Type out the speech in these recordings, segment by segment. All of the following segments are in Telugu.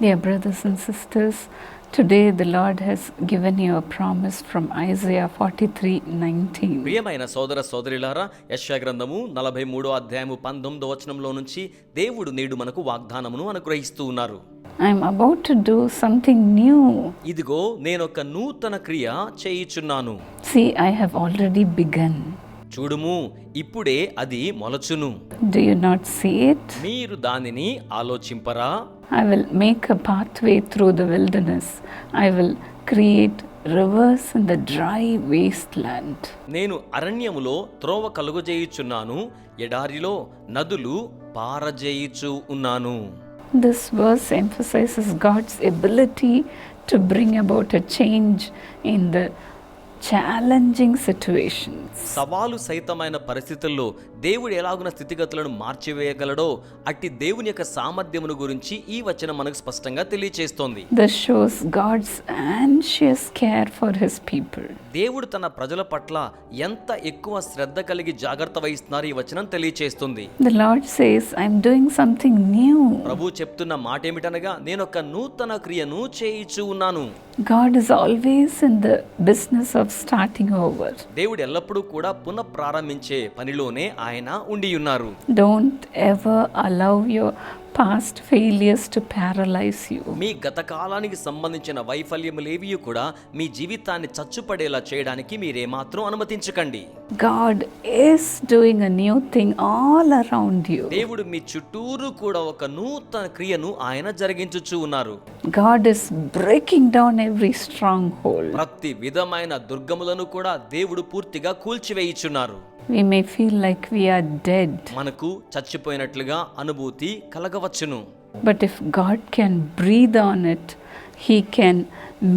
Dear brothers and sisters, today the Lord has given you a promise from Isaiah 43:19. ప్రియమైన సోదర సోదరిలారా యశ్యా గ్రంథము నలభై మూడో అధ్యాయము పంతొమ్మిదో వచనంలో నుంచి దేవుడు నేడు మనకు వాగ్దానమును అనుగ్రహిస్తూ ఉన్నారు I am about to do something new. ఇదిగో నేనొక నూతన క్రియ చేయుచున్నాను See, I have already begun. చూడుము ఇప్పుడే అది మొలచును Do you not see it? మీరు దానిని ఆలోచింపరా I will make a pathway through the wilderness. I will create rivers in the dry wasteland. నేను అరణ్యములో త్రోవ కలుగజేయుచున్నాను ఎడారిలో నదులు పారజేయుచు ఉన్నాను This verse emphasizes God's ability to bring about a change in the challenging situations. సవాలు సహితమైన పరిస్థితుల్లో దేవుడు ఎలాగున స్థితిగతులను మార్చివేయగలడో అట్టి దేవుని యొక్క సామర్థ్యమును గురించి ఈ వచనం మనకు స్పష్టంగా తెలియచేస్తోంది This shows God's anxious care for His people. దేవుడు తన ప్రజల పట్ల ఎంత ఎక్కువ శ్రద్ధ కలిగి జాగ్రత్త వహిస్తున్నారు ఈ వచనం తెలియచేస్తుంది The Lord says, I'm doing something new. ప్రభు చెప్తున్న మాట ఏమిటనగా నేను ఒక నూతన క్రియను చేయిచు ఉన్నాను God is always in the business of starting over. దేవుడు ఎల్లప్పుడూ కూడా పునః ప్రారంభించే పనిలోనే ఆయన ఉండి ఉన్నారు Don't ever allow your past failures to paralyze you. మీ గత కాలానికి సంబంధించిన వైఫల్యములేవి కూడా మీ జీవితాన్ని చచ్చుపడేలా చేయడానికి మీరేమాత్రం అనుమతించకండి God is doing a new thing all around you. దేవుడు మీ చుట్టూరు కూడా ఒక నూతన క్రియను ఆయన జరిగించుచూ ఉన్నారు God is breaking down every stronghold. ప్రతి విధమైన దుర్గములను కూడా దేవుడు పూర్తిగా కూల్చివేయుచున్నారు We may feel like we are dead, మనకు చచ్చిపోయినట్లుగా అనుభూతి కలగవచ్చును but if God can breathe on it, He can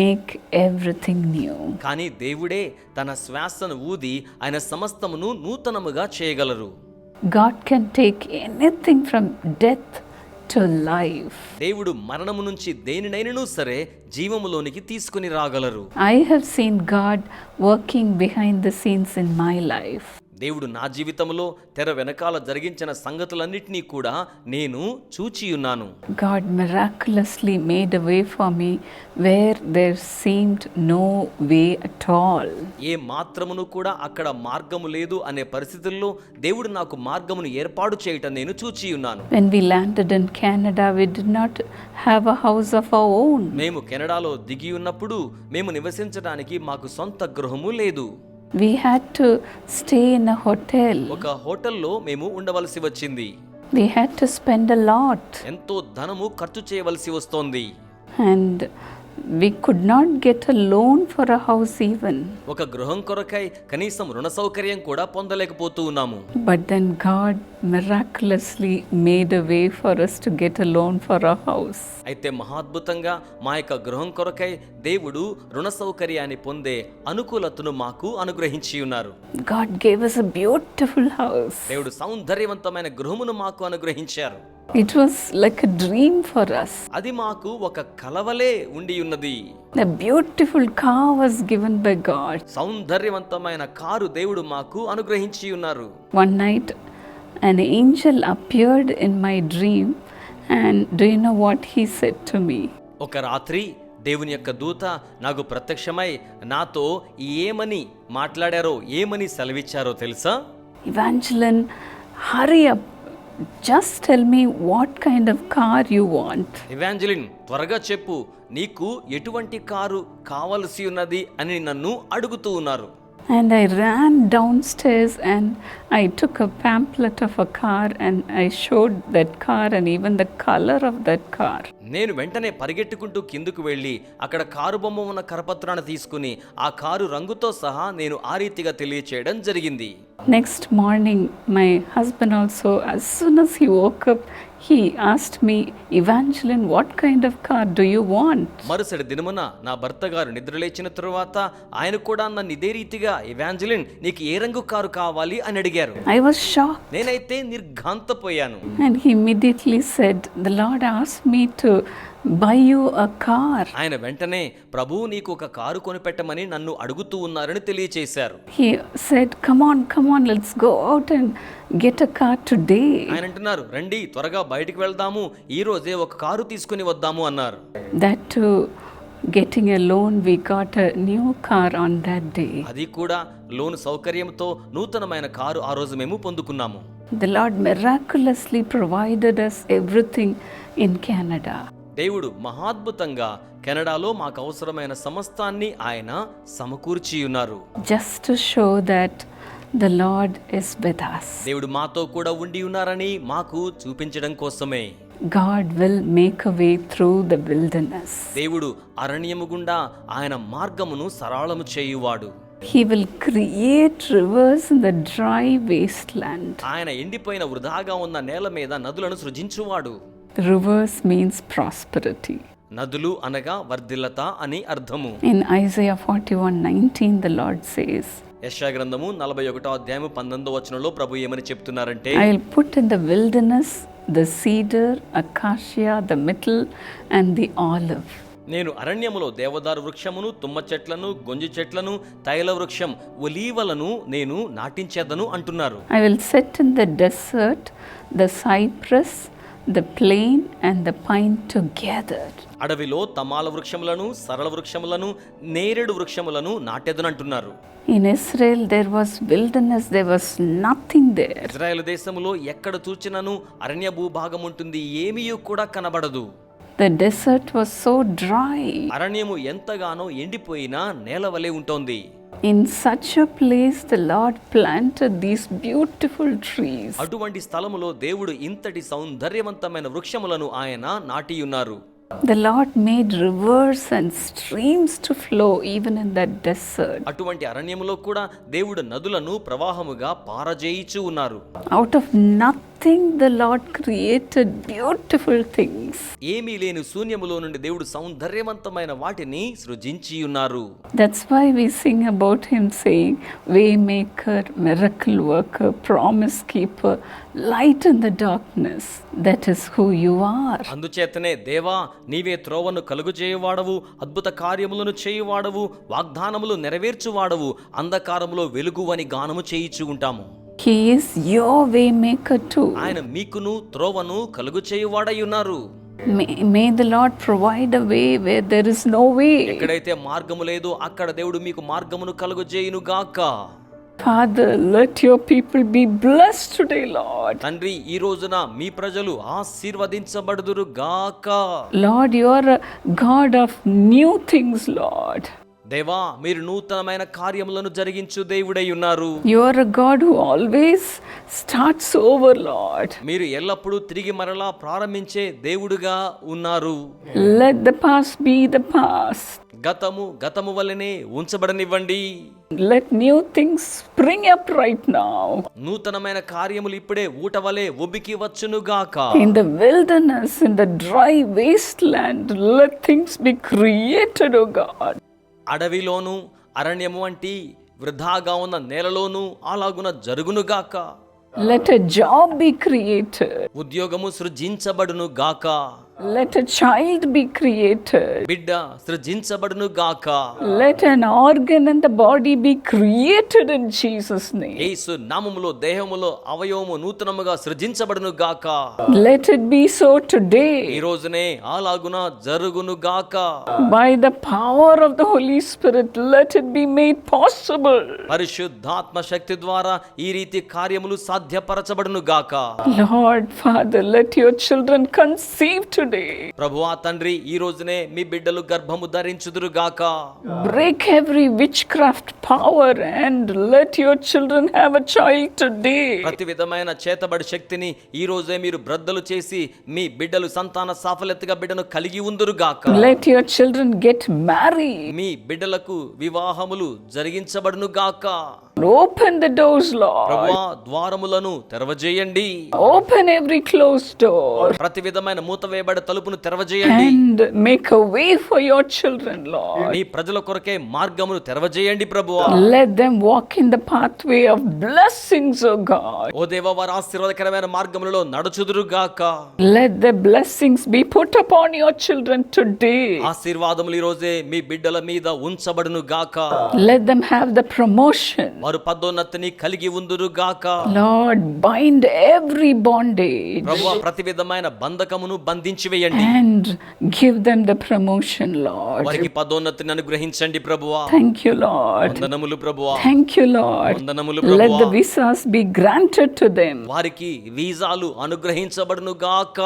make everything new. కానీ దేవుడే తన శ్వాసను ఊది ఆయన సమస్తమును నూతనముగా చేయగలరు God can take anything from death to life. దేవుడు మరణము నుంచి దేనినైనను సరే జీవములోనికి తీసుకుని రాగలరు I have seen God working behind the scenes in my life. దేవుడు నా జీవితంలో తెర వెనకాల జరిగించిన సంగతులన్నిటినీ కూడా నేను చూచియున్నాను God miraculously made a way for me where there seemed no way at all. ఏ మాత్రమును కూడా అక్కడ మార్గము లేదు అనే పరిస్థితుల్లో దేవుడు నాకు మార్గమును ఏర్పాటు చేయటం నేను చూచియున్నాను When we landed in Canada, we did not have a house of our own. మేము కెనడాలో దిగి ఉన్నప్పుడు మేము నివసించడానికి మాకు సొంత గృహము లేదు we had to stay in a hotel ఒక హోటల్లో మేము ఉండవలసి వచ్చింది. We had to spend a lot ఎంతో ధనము ఖర్చు చేయవలసి వస్తోంది. And we could not get a loan for a house even ఒక గృహం కొరకై కనీసం రుణ సౌకర్యం కూడా పొందలేకపోతున్నాము but then God miraculously made a way for us to get a loan for our house. అయితే మహాద్భుతంగా మా యొక్క గృహం కొరకై దేవుడు రుణ సౌకర్యాన్ని పొందే అనుకూలతను మాకు అనుగ్రహించి ఉన్నారు God gave us a beautiful house. దేవుడు సౌందర్యవంతమైన గృహమును మాకు అనుగ్రహించారు It was like a dream for us. అది మాకు ఒక కలవలే ఉండి ఉన్నది A beautiful car was given by God. సౌందర్యవంతమైన కారు దేవుడు మాకు అనుగ్రహించి ఉన్నారు One night, an angel appeared in my dream and do you know what he said to me? ఒక రాత్రి దేవుని యొక్క దూత నాకు ప్రత్యక్షమై నాతో ఏమని మాట్లాడారో ఏమని సెలవిచ్చారో తెలుసా? Evangeline hurry up just tell me what kind of car you want Evangeline త్వరగా చెప్పు నీకు ఎటువంటి కారు కావలసి ఉన్నది అని నన్ను అడుగుతూ ఉన్నారు. And I ran downstairs and I took a pamphlet of a car and I showed that car and even the color of that car. నేను వెంటనే పరిగెట్టుకుంటూ కిందుకు వెళ్ళి అక్కడ కారు బొమ్మ ఉన్న కరపత్రాన్ని తీసుకుని ఆ కారు రంగుతో సహా నేను ఆ రీతిగా తెలియచేయడం జరిగింది Next morning, my husband also, as soon as he woke he asked me Evangeline what kind of car do you want మరుసటి దినమున నా భర్త గారు నిద్రలేచిన తరువాత ఆయన కూడా నన్ను ఇదే రీతిగా ఇవాంజలిన్ నీకు ఏ రంగు కారు కావాలి? అని అడిగారు. ఐ వాస్ షాక్ నేనైతే నిర్ఘాంతపోయాను. And he immediately said the Lord as me to buy you a car. ఆయన వెంటనే ప్రభు నీకు ఒక కారు కొనిపెట్టమని నన్ను అడుగుతూ ఉన్నారని తెలియచేశారు said, Come on, come on, let's go out and get a car today. ఆయన అంటున్నారు రండి త్వరగా బయటికి వెళ్దాము ఈ రోజే ఒక కారు తీసుకుని వద్దాము అన్నారు That too, getting a loan, we got a new car on that day. అది కూడా లోన్ సౌకర్యంతో నూతనమైన కారు ఆ రోజు మేము పొందుకున్నాము The Lord miraculously provided us everything in Canada. దేవుడు మహాద్భుతంగా కెనడాలో మాకు అవసరమైన సమస్తాన్ని ఆయన సమకూర్చి ఉన్నారు just to show that the Lord is with us. దేవుడు మాతో కూడా ఉండి ఉన్నారని మాకు చూపించడం కోసమే God will make a way through the wilderness. దేవుడు అరణ్యము గుండా ఆయన మార్గమును సరళము చేయువాడు He will create rivers in the dry wasteland. ఆయన ఎండిపోయిన వృధాగా ఉన్న నేల మీద నదులను సృజించువాడు రివర్స్ మీన్స్ ప్రాస్పరిటీ నదులు అనగా వర్ధిల్లత అని అర్థము. In Isaiah 41:19 the Lord says యెషయా గ్రంథము 41వ అధ్యాయము 19వ వచనంలో ప్రభు ఏమని చెప్తున్నారంటే I will put in the wilderness the cedar acacia the myrtle and the olive నేను అరణ్యములో దేవదారు వృక్షమును తుమ్మ చెట్లను గొంజి చెట్లను తైల వృక్షం ఒలీవలను నేను నాటించేదను అంటున్నారు. I will set in the desert the cypress the plane, and the pine together. అడవిలో తమాల వృక్షములను సరళ వృక్షములను నేరేడు వృక్షములను నాటెదనంటున్నారు In Israel, there was wilderness, there was nothing there. Israel దేశములో ఎక్కడ చూచినను అరణ్య భూభాగం ఉంటుంది ఏమీ కూడా కనబడదు The desert was so dry. అరణ్యము ఎంతగానో ఎండిపోయిన నేల వలె ఉంటోంది in such place the Lord plant these beautiful trees అటువంటి స్థలములో దేవుడు ఇంతటి సౌందర్యవంతమైన వృక్షములను ఆయన నాటి ఉన్నారు the Lord made rivers and streams to flow even in that desert అటువంటి అరణ్యములో కూడా దేవుడు నదులను ప్రవాహముగా పారజేయించు ఉన్నారు. Out of nothing nothing, the Lord created beautiful things. ఏమీ లేని శూన్యములో నుండి దేవుడు సౌందర్యవంతమైన వాటిని సృజించి ఉన్నారు That's why we sing about Him saying, Waymaker, miracle worker, promise keeper, light in the darkness. That is who you are. అందుచేతనే దేవా నీవే త్రోవను కలుగు చేయువాడవు అద్భుత కార్యములను చేయువాడవు వాగ్దానములు నెరవేర్చువాడవు అంధకారములో వెలుగు అని గానము చేయిచు ఉంటాము కీస్ యో వే మేకర్ టు ఆయన మీకును త్రోవను కలుగు చేయువాడై may the Lord provide a way where there no way ఎక్కడైతే మార్గము లేదు అక్కడ దేవుడు మీకు మార్గమును కలుగు గాక father your people be bless today Lord తండ్రి ఈ రోజున మీ ప్రజలు ఆశీర్వదించబడుదురు గాక Lord your God of new things Lord దేవా మీరు నూతనమైన కార్యములను జరిగించు దేవుడై ఉన్నారు. Your God who always starts over Lord మీరు ఎల్లప్పుడూ తిరిగి మరలా ప్రారంభించే దేవుడుగా ఉన్నారు. Let the past be the past గతము గతము వలనే ఉంచబడనివ్వండి. Let new things spring up right now నూతనమైన కార్యములు ఇప్పుడే ఊట వలె ఒబికి వచ్చును గాక. In the wilderness in the dry waste land let things be created O God అడవిలోను అరణ్యము వంటి వృధాగా ఉన్న నేలలోను అలాగున జరుగును గాక Let a job be created. ఉద్యోగము సృజించబడును గాక Let a child be created. బిడ్డ సృజించబడును గాక Let an organ in the body be created in Jesus' name. యేసు నామములో దేహములో అవయవము నూతనముగా సృజించబడును గాక Let it be so today. ఈ రోజునే అలాగున జరుగును గాక By the power of the Holy Spirit, let it be made possible. పరిశుద్ధాత్మ శక్తి ద్వారా ఈ రీతి కార్యములు సాధ్యపరచబడును గాక Lord, Father, let your children conceive ప్రభువా తండ్రి ఈ రోజునే మీ బిడ్డలు గర్భము ధరించుదురు గాక Break every witchcraft power and let your children have a child today. ప్రతి విధమైన చేతబడి శక్తిని ఈ రోజే మీరు బ్రద్దలు చేసి మీ బిడ్డలు సంతాన సాఫల్యతగా బిడ్డను కలిగి ఉందురు గాక Let your children get married. మీ బిడ్డలకు వివాహములు జరిగించబడును గాక Open the doors, Lord. ప్రభువా ద్వారములను తెరవజేయండి Open every closed door ప్రతి విధమైన మూత వేయబడే తలుపును తెరవజేయండి and make a way for your children, Lord. నీ ప్రజల కొరకే మార్గమును తెరవజేయండి ప్రభువా Let them walk in the pathway of blessings, O God. ఓ దేవ వారి ఆశీర్వాదకరమైన మార్గములలో నడుచుదురుగాక Let the blessings be put upon your children today. ఆశీర్వాదములు ఈ రోజే మీ బిడ్డల మీద ఉంచబడును గాక Let them have the promotion. మరు పదోన్నతిని కలిగి ఉందురు గాక లార్డ్ బైండ్ ఎవ్రీ బాండేజ్ ప్రభు ప్రతి విధమైన బంధకమును బంధించి వేయండి. And give them the promotion Lord వారికి పదోన్నతిని అనుగ్రహించండి ప్రభువా. థాంక్ లార్డ్ వందనములు ప్రభువా. థాంక్ లార్డ్ వందనములు ప్రభువా. Let the visas be granted to them వారికి వీసాలు అనుగ్రహించబడును గాక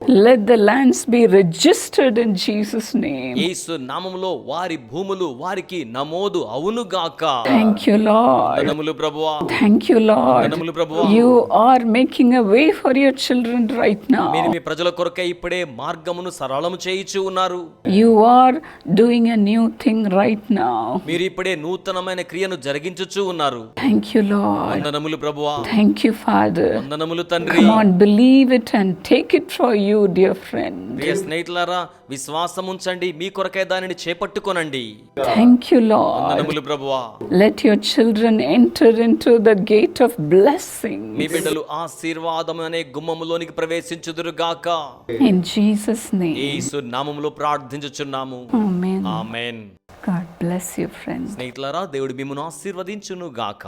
Let the lands be registered in Jesus' name. యేసు నామములో వారి భూములు వారికి నమోదు అవును గాక Thank you, Lord. వందనములు ప్రభువా Thank you, Lord. వందనములు ప్రభువా You are making a way for your children right మీరు now. మీ ప్రజల కొరకే ఇప్పుడే మార్గమును సరళము చేయిచు ఉన్నారు You are doing a new thing right now. మీరు ఇప్పుడే నూతనమైన క్రియను జరిగించుచు ఉన్నారు Thank you, Lord. వందనములు ప్రభువా Thank you, Father. వందనములు తండ్రి Come on, believe it and take it for you, dear friend. ప్రియ స్నేహితులారా విశ్వాసం ఉంచండి మీ కొరకే దానిని చేపట్టుకొనండి Thank you, Lord. వందనములు ప్రభువా Let your children enter into the gate of blessing. మీ బిడ్డలు ఆశీర్వాదం అనే గుమ్మములోనికి ప్రవేశించుదురుగాక In Jesus' name. యేసు నామములో ప్రార్థించుచున్నాము Amen. Amen God bless you, friends. స్నేహితులారా దేవుడు మిమ్మను ఆశీర్వదించును గాక